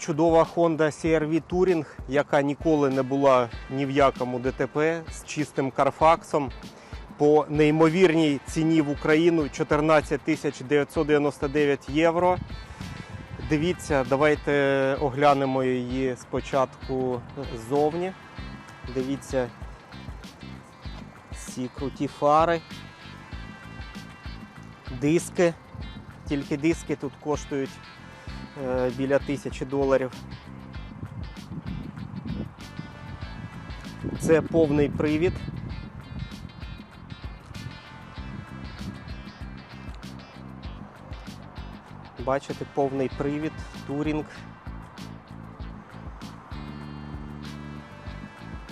Чудова Honda CR-V Touring, яка ніколи не була ні в якому ДТП з чистим карфаксом. По неймовірній ціні в Україну 14 тисяч 999 євро. Дивіться, давайте оглянемо її спочатку ззовні. Дивіться ці круті фари, диски. Тільки диски тут коштують біля тисячі доларів. Це повний привід. Бачите, повний привід, турінг.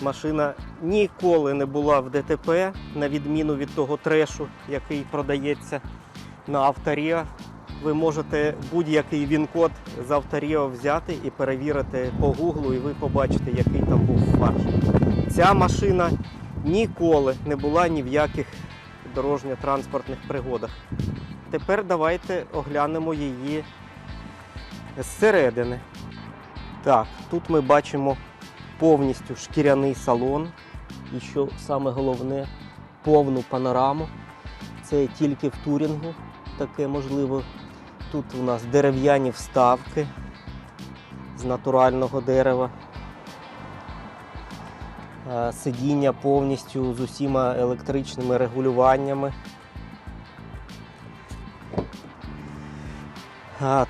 Машина ніколи не була в ДТП, на відміну від того трешу, який продається на Авторіо. Ви можете будь-який він-код з Авторіо взяти і перевірити по гуглу, і ви побачите, який там був фарш. Ця машина ніколи не була ні в яких дорожньо-транспортних пригодах. Тепер давайте оглянемо її зсередини. Так, тут ми бачимо повністю шкіряний салон. І що саме головне, повну панораму. Це тільки в турінгу таке можливо. Тут у нас дерев'яні вставки з натурального дерева. Е, Сидіння повністю з усіма електричними регулюваннями.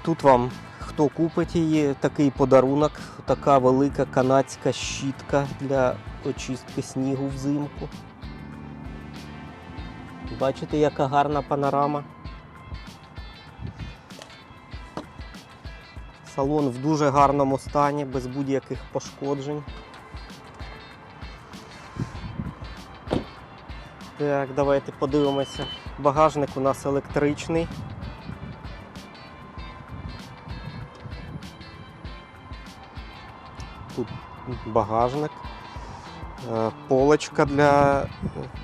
Тут вам, хто купить її, такий подарунок, така велика канадська щітка для очистки снігу взимку. Бачите, яка гарна панорама. Салон в дуже гарному стані, без будь-яких пошкоджень. Так, давайте подивимося. Багажник у нас електричний. Тут багажник, Е, полочка для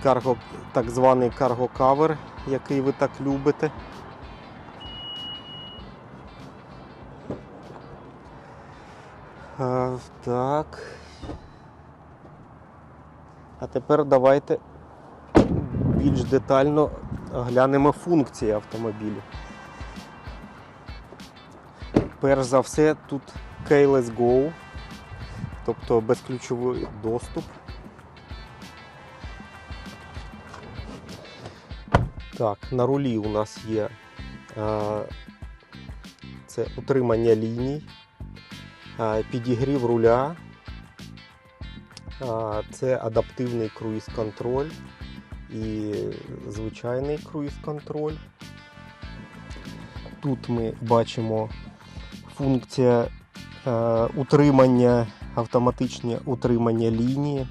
карго, так званий карго-кавер, який ви так любите. Е, Так. А тепер давайте більш детально глянемо функції автомобілю. Перш за все, тут Keyless Go, тобто безключовий доступ. Так, на рулі у нас є це утримання ліній, підігрів руля, це адаптивний круїз-контроль і звичайний круїз-контроль. Тут ми бачимо функція е, утримання, автоматичне утримання лінії,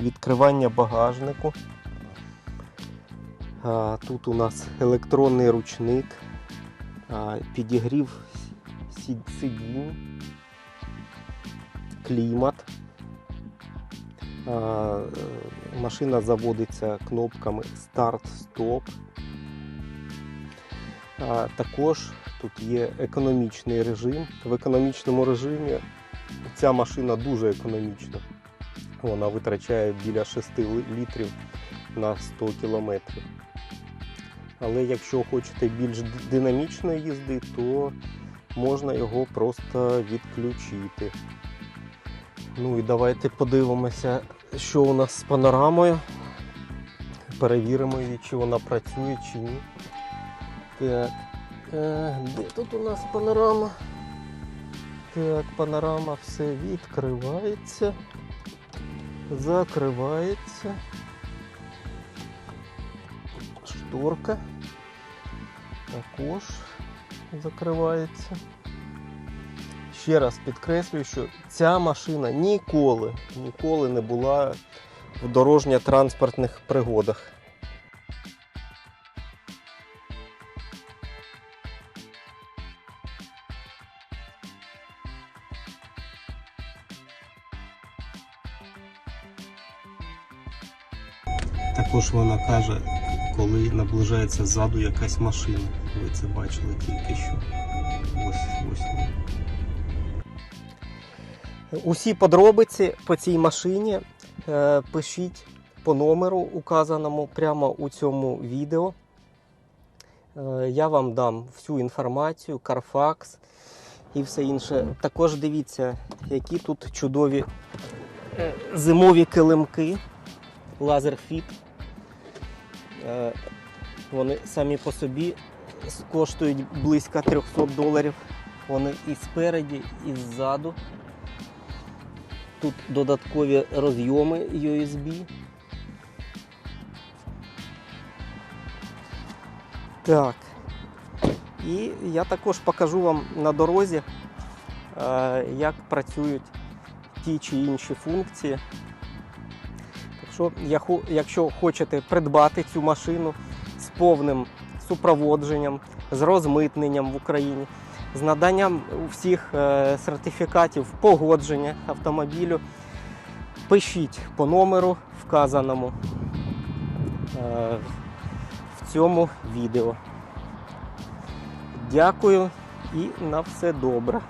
відкривання багажнику. Тут у нас електронний ручник, підігрів сидінь, клімат. Е, Машина заводиться кнопками старт-стоп. Також тут є економічний режим. В економічному режимі ця машина дуже економічна. Вона витрачає біля 6 літрів на 100 кілометрів. Але якщо хочете більш динамічної їзди, то можна його просто відключити. Ну і давайте подивимося, що у нас з панорамою. Перевіримо її, чи вона працює, чи ні. Так, де тут у нас панорама? Так, панорама все відкривається, закривається. Шторка також закривається. Ще раз підкреслюю, що ця машина ніколи, ніколи не була в дорожньо-транспортних пригодах. Також вона каже, коли наближається ззаду якась машина. Ви це бачили тільки що. Ось ось. Усі подробиці по цій машині е, пишіть по номеру, указаному прямо у цьому відео. Е, Я вам дам всю інформацію, Carfax і все інше. Також дивіться, які тут чудові е, зимові килимки. Е, Вони самі по собі коштують близько 300 доларів. Вони і спереді, і ззаду. Тут додаткові розйоми USB. Так. І я також покажу вам на дорозі, е, як працюють ті чи інші функції. Так що, якщо хочете придбати цю машину з повним супроводженням, з розмитненням в Україні, з наданням всіх е, сертифікатів погодження автомобілю, пишіть по номеру, вказаному е, в цьому відео. Дякую і на все добре.